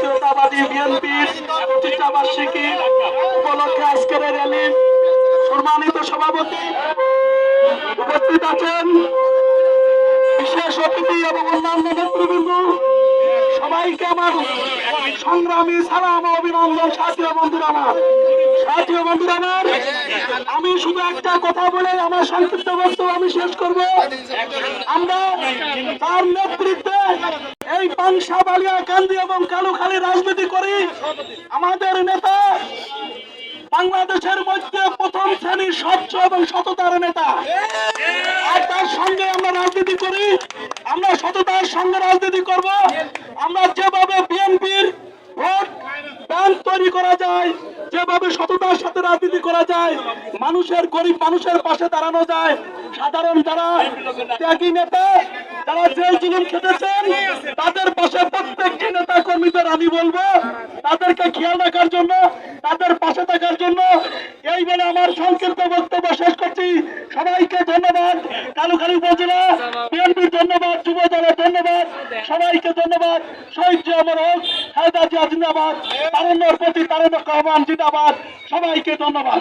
ফেব্রুয়ারি বিএনপির প্রতিষ্ঠা বার্ষিকী উপলক্ষে আজকের র্যালি। সম্মানিত সভাপতি উপস্থিত আছেন বিশেষ অতিথি এবং অন্যান্য নেতৃবৃন্দ। সবাইকে আমার সংগ্রামী সালাম অভিনন্দন সাথীয় বন্ধুরা আমার। সাথীয় বন্ধুরা আমার, আমি শুধু একটা কথা বলে আমার সংক্ষিপ্ত বক্তব্য আমি শেষ করব। আমরা তার নেতৃত্বে এই পাংশা বালিয়া কান্দি এবং কালুখালী রাজনীতি করি। আমাদের নেতা বাংলাদেশের মধ্যে প্রথম শ্রেণির স্বচ্ছ এবং সততার নেতা। আর তার সঙ্গে আমরা রাজনীতি করি। আমরা সততার সঙ্গে রাজনীতি করব। আমরা যেভাবে বিএনপির ভোট ব্যাংক তৈরি করা যায়, যেভাবে সততার সাথে রাজনীতি করা যায়, মানুষের গরিব মানুষের পাশে দাঁড়ানো যায়, সাধারণ যারা ত্যাগী নেতা যারা জেল জুলুম খেটেছেন, তাদের পাশে প্রত্যেকটি নেতা কর্মীদের আমি বলব, তাদেরকে খেয়াল রাখার জন্য, তাদের পাশে থাকার জন্য এই বলে আমার সংক্ষিপ্ত বক্তব্য শেষ করছি। সবাইকে ধন্যবাদ। কালুখালী উপজেলা বিএনপির ধন্যবাদ, যুব দলের ধন্যবাদ। সবাইকে ধন্যবাদ। শহীদ জি অমর হোক জিয়া জিন্দাবাদ। তারণ্যর প্রতি তারণ্য রহমান জিন্দাবাদ। সবাইকে ধন্যবাদ।